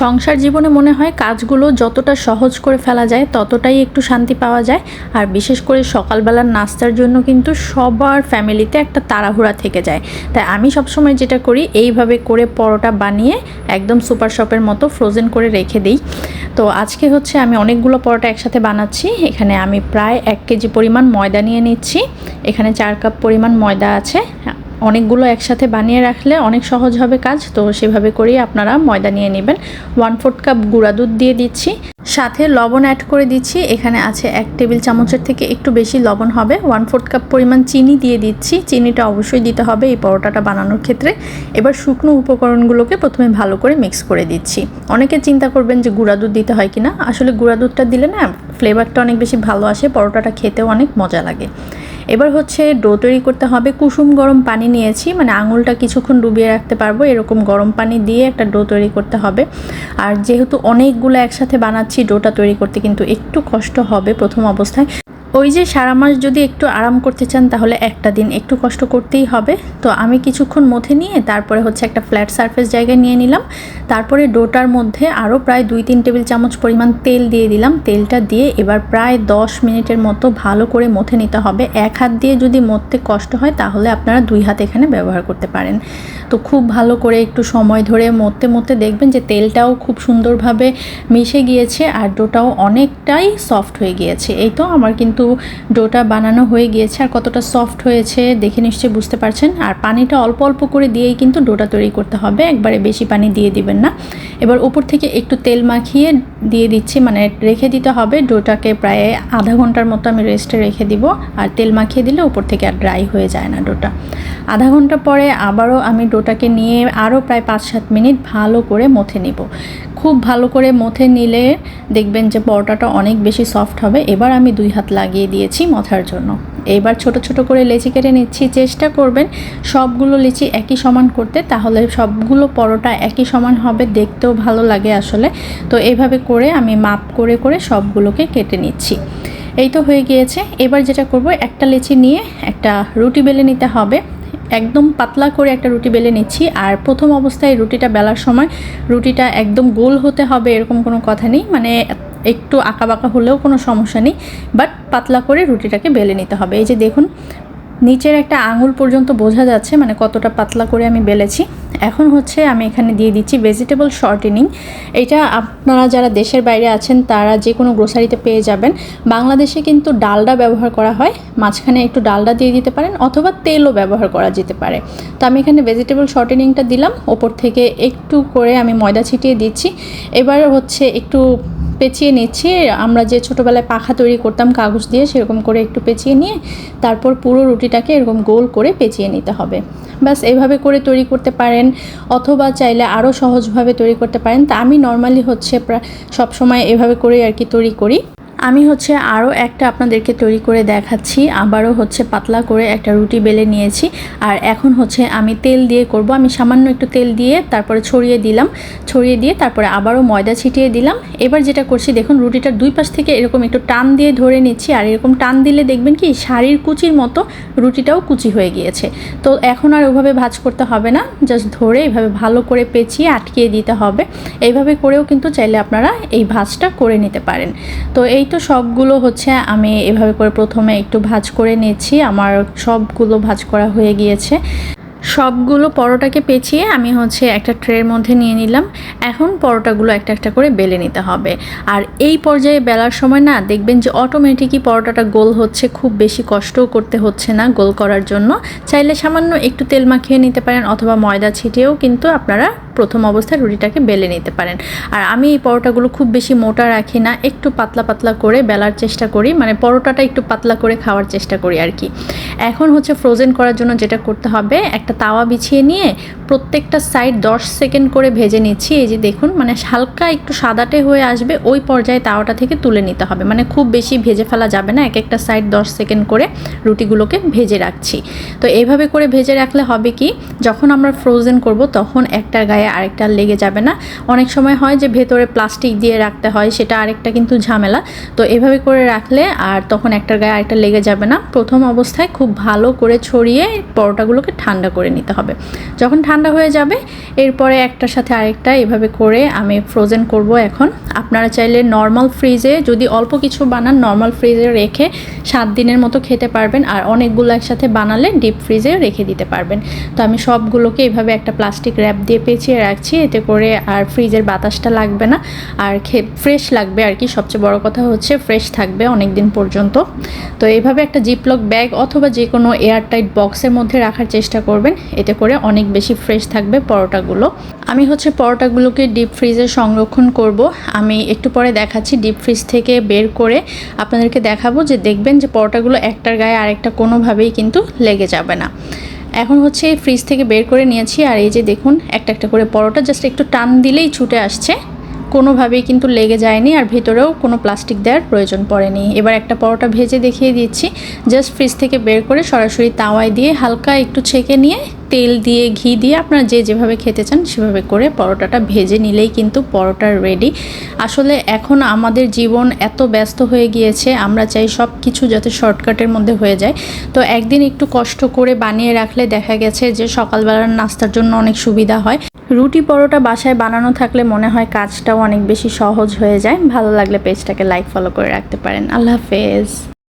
সংসার জীবনে মনে হয় কাজগুলো যতটা সহজ করে ফেলা যায়, ততটাই একটু শান্তি পাওয়া যায়। আর বিশেষ করে সকালবেলার নাস্তার জন্য কিন্তু সবার ফ্যামিলিতে একটা তাড়াহুড়া থেকে যায়। তাই আমি সবসময় যেটা করি, এইভাবে করে পরোটা বানিয়ে একদম সুপার শপের মতো ফ্রোজেন করে রেখে দিই। তো আজকে হচ্ছে আমি অনেকগুলো পরোটা একসাথে বানাচ্ছি। এখানে আমি প্রায় এক কেজি পরিমাণ ময়দা নিয়ে নিচ্ছি। এখানে চার কাপ পরিমাণ ময়দা আছে। অনেকগুলো একসাথে বানিয়ে রাখলে অনেক সহজ হবে কাজ। তো সেভাবে করেই আপনারা ময়দা নিয়ে নেবেন। ওয়ান ফোর্থ কাপ গুঁড়া দুধ দিয়ে দিচ্ছি। সাথে লবণ অ্যাড করে দিচ্ছি। এখানে আছে এক টেবিল চামচের থেকে একটু বেশি লবণ হবে। ওয়ান ফোর্থ কাপ পরিমাণ চিনি দিয়ে দিচ্ছি। চিনিটা অবশ্যই দিতে হবে এই পরোটাটা বানানোর ক্ষেত্রে। এবার শুকনো উপকরণগুলোকে প্রথমে ভালো করে মিক্স করে দিচ্ছি। অনেকে চিন্তা করবেন যে গুঁড়া দুধ দিতে হয় কিনা। আসলে গুঁড়া দুধটা দিলে না ফ্লেভারটা অনেক বেশি ভালো আসে, পরোটাটা খেতেও অনেক মজা লাগে। এবার হচ্ছে ডো তৈরি করতে হবে, কুসুম গরম পানি নিয়েছি মানে আঙুলটা কিছুক্ষণ ডুবিয়ে রাখতে পারব, এরকম গরম পানি দিয়ে একটা ডো তৈরি করতে হবে। আর যেহেতু অনেকগুলো একসাথে বানাচ্ছি ডোটা তৈরি করতে কিন্তু একটু কষ্ট হবে প্রথম অবস্থায়। ওই যে সারা মাস যদি একটু আরাম করতে চান, তাহলে একটা দিন একটু কষ্ট করতেই হবে। তো আমি কিছুক্ষণ মধ্যে নিয়ে তারপরে হচ্ছে একটা ফ্ল্যাট সারফেস জায়গায় নিয়ে নিলাম। তারপরে ডোটার মধ্যে আরও প্রায় দুই তিন টেবিল চামচ পরিমাণ তেল দিয়ে দিলাম। তেলটা দিয়ে এবার প্রায় দশ মিনিটের মতো ভালো করে মথে নিতে হবে। এক হাত দিয়ে যদি মথতে কষ্ট হয়, তাহলে আপনারা দুই হাত এখানে ব্যবহার করতে পারেন। তো খুব ভালো করে একটু সময় ধরে মরতে মরতে দেখবেন যে তেলটাও খুব সুন্দরভাবে মিশে গিয়েছে আর ডোটাও অনেকটাই সফট হয়ে গিয়েছে। এই তো আমার কিন্তু ডোটা বানানো হয়ে গিয়েছে আর কতটা সফট হয়েছে দেখে নিশ্চয়ই বুঝতে পারছেন। আর পানিটা অল্প অল্প করে দিয়েই কিন্তু ডোটা তৈরি করতে হবে, একবারে বেশি পানি দিয়ে দিবেন না। এবার উপর থেকে একটু তেল মাখিয়ে দিয়ে দিচ্ছি মানে রেখে দিতে হবে। ডোটাকে প্রায় আধা ঘণ্টার মতো আমি রেস্টে রেখে দিব। আর তেল মাখিয়ে দিলে উপর থেকে আর ড্রাই হয়ে যায় না ডোটা। আধা ঘণ্টা পরে আবারও আমি ডোটাকে নিয়ে আরও প্রায় পাঁচ সাত মিনিট ভালো করে মথে নিব। খুব ভালো করে মথে নিলে দেখবেন যে পরোটাটা অনেক বেশি সফট হবে। এবার আমি দুই হাত লাগিয়ে দিয়েছি মথার জন্য। এবার ছোট ছোট করে লেচি কেটে নিচ্ছি। চেষ্টা করবেন সবগুলো লিচি একই সমান করতে, তাহলে সবগুলো পরোটা একই সমান হবে, দেখতেও ভালো লাগে আসলে। তো এইভাবে করে আমি মাপ করে করে সবগুলোকে কেটে নিচ্ছি। এই তো হয়ে গিয়েছে। এবার যেটা করব, একটা লেচি নিয়ে একটা রুটি বেলে নিতে হবে। একদম পাতলা করে একটা রুটি বেলে নিচ্ছি। আর প্রথম অবস্থায় রুটিটা বেলার সময় রুটিটা একদম গোল হতে হবে, এরকম কোনো কথা নেই। মানে একটু আঁকা বাঁকা হলেও কোনো সমস্যা নেই বাট পাতলা করে রুটিটাকে বেলে নিতে হবে। এই যে দেখুন, নিচের একটা আঙুল পর্যন্ত বোঝা যাচ্ছে মানে কতটা পাতলা করে আমি বেলেছি। এখন হচ্ছে আমি এখানে দিয়ে দিচ্ছি ভেজিটেবল শর্টেনিং এটা আপনারা যারা দেশের বাইরে আছেন, তারা যে কোনো গ্রোসারিতে পেয়ে যাবেন। বাংলাদেশে কিন্তু ডালডা ব্যবহার করা হয়, মাঝখানে একটু ডালডা দিয়ে দিতে পারেন অথবা তেলও ব্যবহার করা যেতে পারে। তো আমি এখানে ভেজিটেবল শর্টেনিংটা দিলাম, ওপর থেকে একটু করে আমি ময়দা ছিটিয়ে দিচ্ছি। এবার হচ্ছে একটু পেঁচিয়ে নিচ্ছি। আমরা যে ছোটোবেলায় পাখা তৈরি করতাম কাগজ দিয়ে সেরকম করে একটু পেঁচিয়ে নিয়ে তারপর পুরো রুটিটাকে এরকম গোল করে পেঁচিয়ে নিতে হবে। ব্যাস, এভাবে করে তৈরি করতে পারেন অথবা চাইলে আরও সহজভাবে তৈরি করতে পারেন। তা আমি নর্মালি হচ্ছে প্রায় সবসময় এভাবে করে আর কি তৈরি করি। আমি হচ্ছে আরও একটা আপনাদেরকে তৈরি করে দেখাচ্ছি। আবারও হচ্ছে পাতলা করে একটা রুটি বেলে নিয়েছি। আর এখন হচ্ছে আমি তেল দিয়ে করব। আমি সামান্য একটু তেল দিয়ে তারপরে ছড়িয়ে দিলাম। ছড়িয়ে দিয়ে তারপরে আবারও ময়দা ছিটিয়ে দিলাম। এবার যেটা করছি, দেখুন রুটিটার দুই পাশ থেকে এরকম একটু টান দিয়ে ধরে নিচ্ছি। আর এরকম টান দিলে দেখবেন কি, শাড়ির কুচির মতো রুটিটাও কুচি হয়ে গিয়েছে। তো এখন আর ওভাবে ভাজ করতে হবে না। জাস্ট ধরে এইভাবে ভালো করে পেঁচিয়ে আটকিয়ে দিতে হবে। এইভাবে করেও কিন্তু চাইলে আপনারা এই ভাজটা করে নিতে পারেন। তো এই তো সবগুলো হচ্ছে আমি এভাবে করে প্রথমে একটু ভাজ করে নিয়েছি। আমার সবগুলো ভাজ করা হয়ে গিয়েছে। সবগুলো পরোটাকে পেঁচিয়ে আমি হচ্ছে একটা ট্রের মধ্যে নিয়ে নিলাম। এখন পরোটাগুলো একটা একটা করে বেলে নিতে হবে। আর এই পর্যায়ে বেলার সময় না দেখবেন যে অটোমেটিকই পরোটাটা গোল হচ্ছে, খুব বেশি কষ্টও করতে হচ্ছে না গোল করার জন্য। চাইলে সামান্য একটু তেল মাখিয়ে নিতে পারেন অথবা ময়দা ছিটিয়েও কিন্তু আপনারা প্রথম অবস্থায় রুটিটাকে বেলে নিতে পারেন। আর আমি এই পরোটাগুলো খুব বেশি মোটা রাখি না, একটু পাতলা পাতলা করে বেলার চেষ্টা করি। মানে পরোটাটা একটু পাতলা করে খাওয়ার চেষ্টা করি আর কি। এখন হচ্ছে ফ্রোজেন করার জন্য যেটা করতে হবে, একটা তাওয়া বিছিয়ে নিয়ে প্রত্যেকটা সাইড দশ সেকেন্ড করে ভেজে নিচ্ছি। এই যে দেখুন মানে হালকা একটু সাদাটে হয়ে আসবে, ওই পর্যায়ে তাওয়াটা থেকে তুলে নিতে হবে। মানে খুব বেশি ভেজে ফেলা যাবে না এক একটা সাইড দশ সেকেন্ড করে রুটিগুলোকে ভেজে রাখছি। তো এইভাবে করে ভেজে রাখলে হবে কি, যখন আমরা ফ্রোজেন করব তখন একটার গায়ে আরেকটা লেগে যাবে না। অনেক সময় হয় যে ভেতরে প্লাস্টিক দিয়ে রাখতে হয়, সেটা আরেকটা কিন্তু ঝামেলা। তো এভাবে করে রাখলে আর তখন একটার গায়ে আরেকটা লেগে যাবে না। প্রথম অবস্থায় খুব ভালো করে ছড়িয়ে পরোটাগুলোকে ঠান্ডা করে নিতে হবে। যখন ঠান্ডা হয়ে যাবে, এরপরে একটার সাথে আরেকটা এভাবে করে আমি ফ্রোজেন করব এখন। আপনারা চাইলে নর্মাল ফ্রিজে যদি অল্প কিছু বানান নর্মাল ফ্রিজে রেখে সাত দিনের মতো খেতে পারবেন আর অনেকগুলো একসাথে বানালে ডিপ ফ্রিজে রেখে দিতে পারবেন। তো আমি সবগুলোকে এভাবে একটা প্লাস্টিক র্যাপ দিয়ে পেঁচিয়ে রাখছি, এতে করে আর ফ্রিজের বাতাসটা লাগবে না। আর খে ফ্রেশ লাগবে আর কি। সবচেয়ে বড় কথা হচ্ছে ফ্রেশ থাকবে অনেক দিন পর্যন্ত। তো এইভাবে একটা জিপলক ব্যাগ অথবা যে কোনো এয়ারটাইট বক্সের মধ্যে রাখার চেষ্টা করবেন। এতে করে অনেক বেশি ফ্রেশ থাকবে পরোটাগুলো। আমি হচ্ছে পরোটাগুলোকে ডিপ ফ্রিজে সংরক্ষণ করব। আমি একটু পরে দেখাচ্ছি ডিপ ফ্রিজ থেকে বের করে আপনাদেরকে দেখাবো যে দেখবেন যে পরোটাগুলো একটার গায়ে আরেকটা কোনোভাবেই কিন্তু লেগে যাবে না। এখন হচ্ছে ফ্রিজ থেকে বের করে নিয়েছি। আর এই যে দেখুন, একটা একটা করে পরোটা জাস্ট একটু টান দিলেই ছুটে আসছে। কোনোভাবেই কিন্তু লেগে যায়নি আর ভেতরেও কোনো প্লাস্টিক দেওয়ার প্রয়োজন পড়েনি। এবার একটা পরোটা ভেজে দেখিয়ে দিচ্ছি। জাস্ট ফ্রিজ থেকে বের করে সরাসরি তাওয়ায় দিয়ে হালকা একটু ছেঁকে নিয়ে তেল দিয়ে ঘি দিয়ে আপনারা যে যেভাবে খেতে চান সেভাবে করে পরোটাটা ভেজে নিলেই কিন্তু পরোটা রেডি আসলে এখন আমাদের জীবন এত ব্যস্ত হয়ে গিয়েছে, আমরা চাই সব কিছু যাতে শর্টকাটের মধ্যে হয়ে যায়। তো একদিন একটু কষ্ট করে বানিয়ে রাখলে দেখা গেছে যে সকালবেলার নাস্তার জন্য অনেক সুবিধা হয়। রুটি পরোটা বাসায় বানানো থাকলে মনে হয় কাজটাও অনেক বেশি সহজ হয়ে যায়। ভালো লাগলে পেজটাকে লাইক ফলো করে রাখতে পারেন। আল্লাহ হাফেজ।